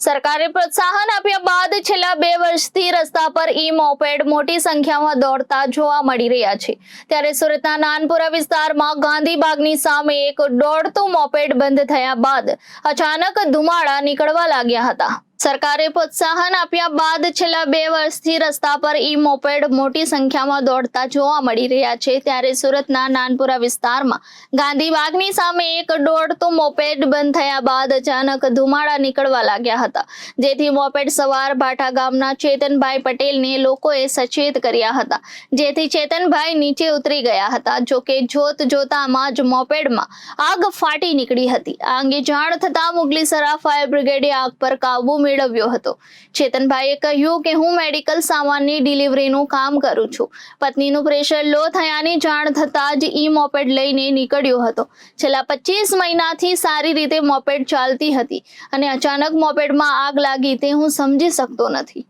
સરકારે પ્રોત્સાહન આપ્યા બાદ છેલ્લા બે વર્ષથી રસ્તા પર ઈ મોપેડ મોટી સંખ્યામાં દોડતા જોવા મળી રહ્યા છે. ત્યારે સુરતના નાનપુરા વિસ્તારમાં ગાંધીબાગની સામે એક દોડતું મોપેડ બંધ થયા બાદ અચાનક ધુમાડા નીકળવા લાગ્યા હતા. સરકારે પ્રોત્સાહન આપ્યા બાદ છેલ્લા બે વર્ષથી રસ્તા પર ઈ મોપેડ મોટી સંખ્યામાં દોડતા જોવા મળી રહ્યા છે. ત્યારે સુરતના નાનપુરા વિસ્તારમાં ગાંધીબાગની સામે એક દોડતો મોપેડ બંધ થયા બાદ અચાનક ધુમાડા નીકળવા લાગ્યા હતા. જેથી મોપેડ સવાર ભાટા ગામના ચેતનભાઈ પટેલને લોકોએ સચેત કર્યા હતા. જેથી ચેતનભાઈ નીચે ઉતરી ગયા હતા. જોકે જોત જોતામાં જ મોપેડમાં આગ ફાટી નીકળી હતી. આ અંગે જાણ થતા મુગલીસરા ફાયર બ્રિગેડે આગ પર કાબુ મેળવ્યો હતો. ચેતનભાઈએ કહ્યું કે, હું મેડિકલ સામાનની ડિલિવરીનું કામ કરું છું. પત્નીનું પ્રેશર લો થયાની જાણ થતાં જ ઈ મોપેડ લઈને નીકળ્યો હતો. છેલ્લા પચીસ મહિનાથી સારી રીતે મોપેડ ચાલતી હતી અને અચાનક મોપેડમાં આગ લાગી તે હું સમજી શકતો નથી.